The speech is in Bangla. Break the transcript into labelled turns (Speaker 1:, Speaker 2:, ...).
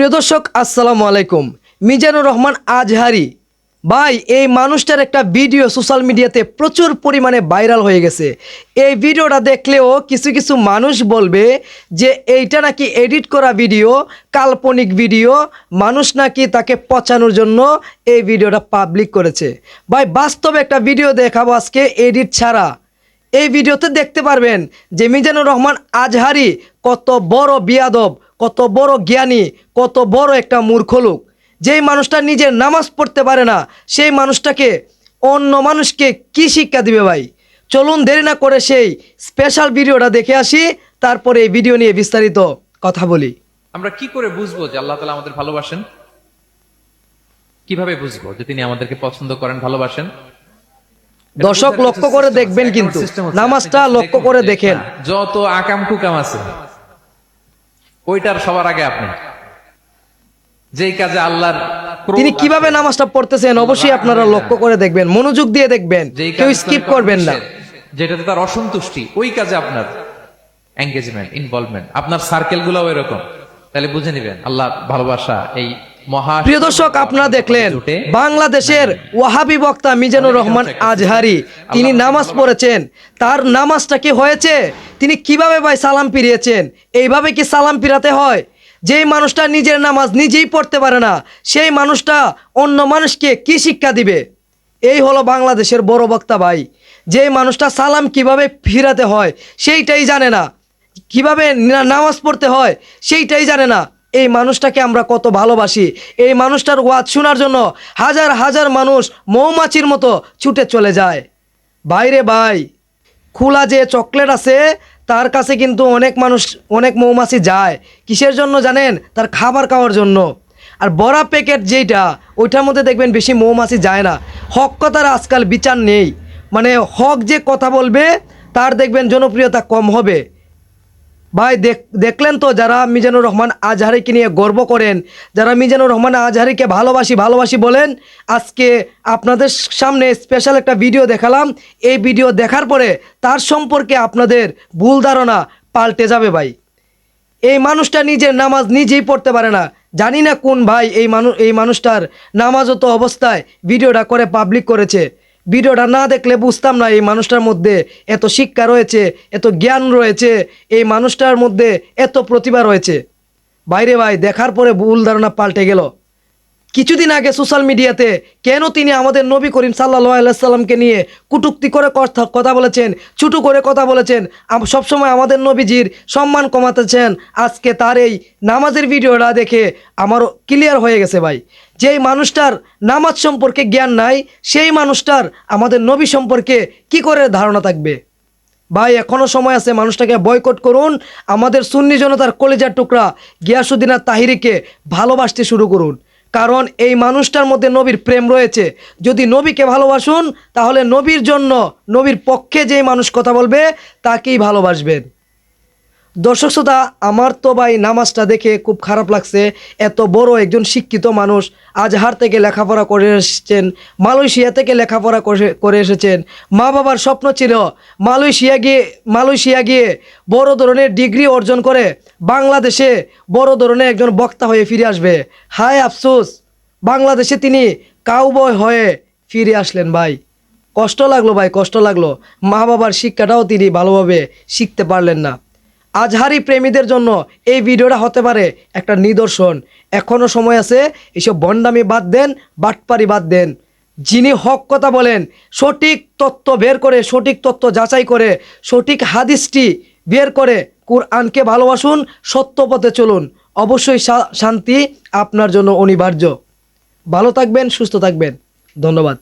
Speaker 1: প্রিয় দর্শক, আসসালামু আলাইকুম। মিজানুর রহমান আজহারি। ভাই, এই মানুষটার একটা ভিডিও সোশ্যাল মিডিয়াতে প্রচুর পরিমাণে ভাইরাল হয়ে গেছে। এই ভিডিওটা দেখলেও কিছু কিছু মানুষ বলবে যে, এইটা নাকি এডিট করা ভিডিও, কাল্পনিক ভিডিও, মানুষ নাকি তাকে পচানোর জন্য এই ভিডিওটা পাবলিক করেছে। ভাই, বাস্তবে একটা ভিডিও দেখাবো আজকে এডিট ছাড়া। এই ভিডিওতে দেখতে পারবেন যে, মিজানুর রহমান আজহারি কত বড় বিয়াদব, কত বড় জ্ঞানী, কত বড় একটা মূর্খ লোক। যেই মানুষটা নিজের নামাজ পড়তে পারে না, সেই মানুষটাকে অন্য মানুষকে কি শিক্ষা দিবে ভাই? চলুন দেরি না করে সেই স্পেশাল ভিডিওটা দেখে আসি, তারপরে এই ভিডিও নিয়ে বিস্তারিত কথা বলি।
Speaker 2: আমরা কি করে বুঝব যে আল্লাহ তালা আমাদের ভালোবাসেন? কীভাবে বুঝব যে তিনি আমাদেরকে পছন্দ করেন, ভালোবাসেন?
Speaker 1: দর্শক লক্ষ্য করে দেখবেন কিন্তু নামাজটা লক্ষ্য করে দেখেন।
Speaker 2: যত আকাম কুকাম আছে ওইটার সবার আগে আপনি। যেই কাজে আল্লাহর
Speaker 1: তিনি কীভাবে নামাজটা পড়তেছেন অবশ্যই আপনারা লক্ষ্য করে দেখবেন মনোযোগ দিয়ে দেখবেন কেউ স্কিপ করবেন না।
Speaker 2: যেটাতে তার অসন্তুষ্টি ওই কাজে আপনার এঙ্গেজমেন্ট ইনভলভমেন্ট আপনার সার্কেলগুলো এরকম। তাহলে বুঝে নিবেন আল্লাহ ভালোবাসা এই
Speaker 1: প্রিয় দর্শক আপনারা দেখলেন বাংলাদেশের ওয়াহাবি বক্তা মিজানুর রহমান আজহারি। তিনি নামাজ পড়েছেন। তার নামাজটা কি হয়েছে? তিনি কীভাবে ভাই সালাম ফিরিয়েছেন? এইভাবে কি সালাম ফিরাতে হয়? যেই মানুষটা নিজের নামাজ নিজেই পড়তে পারে না সেই মানুষটা অন্য মানুষকে কি শিক্ষা দিবে? এই হলো বাংলাদেশের বড় বক্তা ভাই। যেই মানুষটা সালাম কীভাবে ফিরাতে হয় সেইটাই জানে না। কীভাবে নামাজ পড়তে হয় সেইটাই জানে না। এই মানুষটাকে আমরা কত ভালোবাসি। এই মানুষটার ওয়াজ শোনার জন্য হাজার হাজার মানুষ মৌমাছির মতো ছুটে চলে যায়। বাইরে ভাই, খোলা যে চকলেট আছে, তার কাছে কিন্তু অনেক মানুষ, অনেক মৌমাছি যায়। কিসের জন্য জানেন? তার খাবার খাওয়ার জন্য। আর বড়া প্যাকেট যেইটা, ওইটার মধ্যে দেখবেন বেশি মৌমাছি যায় না। হক কথার আজকাল বিচার নেই। মানে হক যে কথা বলবে, তার দেখবেন জনপ্রিয়তা কম হবে। ভাই দেখ, দেখলেন তো যারা মিজানুর রহমান আজহারিকে নিয়ে গর্ব করেন, যারা মিজানুর রহমান আজহারিকে ভালোবাসি ভালোবাসি বলেন, আজকে আপনাদের সামনে স্পেশাল একটা ভিডিও দেখালাম। এই ভিডিও দেখার পরে তার সম্পর্কে আপনাদের ভুল ধারণা পাল্টে যাবে ভাই। এই মানুষটা নিজের নামাজ নিজেই পড়তে পারে না। জানি না কোন ভাই এই মানুষ এই মানুষটার নামাজত অবস্থায় ভিডিওটা করে পাবলিক করেছে। ভিডিওটা না দেখলে বুঝতাম না এই মানুষটার মধ্যে এত শিক্ষা রয়েছে, এত জ্ঞান রয়েছে, এই মানুষটার মধ্যে এত প্রতিভা রয়েছে। বাইরে ভাই, দেখার পরে ভুল ধারণা পাল্টে গেল। কিছুদিন আগে সোশ্যাল মিডিয়াতে কেন তিনি আমাদের নবী করিম সাল্লাহ সাল্লামকে নিয়ে কুটুক্তি করে কথা বলেছেন, ছুটু করে কথা বলেছেন সবসময় আমাদের নবীজির সম্মান কমাতেছেন, আজকে তার এই নামাজের ভিডিওটা দেখে আমারও ক্লিয়ার হয়ে গেছে ভাই। যেই মানুষটার নামাজ সম্পর্কে জ্ঞান নাই, সেই মানুষটার আমাদের নবী সম্পর্কে কি করে ধারণা থাকবে? ভাই এখনও সময় আছে মানুষটাকে বয়কট করুন, আমাদের সুন্নি জনতার কলেজার টুকরা গিয়াসুদ্দিন আর তাহিরিকে ভালোবাসতে শুরু করুন। কারণ এই মানুষটার মধ্যে নবীর প্রেম রয়েছে। যদি নবীকে ভালোবাসুন, তাহলে নবীর জন্য, নবীর পক্ষে যেই মানুষ কথা বলবে, তাকেই ভালোবাসবেন। দর্শক শ্রোতা, আমার তো ভাই নামাজটা দেখে খুব খারাপ লাগছে। এত বড় একজন শিক্ষিত মানুষ আজহার থেকে লেখাপড়া করে এসেছেন, মালয়েশিয়া থেকে লেখাপড়া করে- এসেছেন। মা বাবার স্বপ্ন ছিল মালয়েশিয়া গিয়ে মালয়েশিয়া গিয়ে বড় ধরনের ডিগ্রি অর্জন করে বাংলাদেশে বড় ধরনের একজন বক্তা হয়ে ফিরে আসবে। হায় আফসোস, বাংলাদেশে তিনি কাউবয় হয়ে ফিরে আসলেন ভাই। কষ্ট লাগল ভাই, কষ্ট লাগল। মা বাবার শিক্ষাটাও তিনি ভালোভাবে শিখতে পারলেন না। আজহারি প্রেমীদের জন্য এই ভিডিওটা হতে পারে একটা নিদর্শন। এখনও সময় আছে এইসব বন্ডামি বাদ দেন, বাটপারি বাদ দেন। যিনি হক কথা বলেন, সঠিক তত্ত্ব বের করে, সঠিক তত্ত্ব যাচাই করে, সঠিক হাদিসটি বের করে কুরআনকে ভালোবাসুন, সত্য পথে চলুন। অবশ্যই শান্তি আপনার জন্য অনিবার্য। ভালো থাকবেন, সুস্থ থাকবেন। ধন্যবাদ।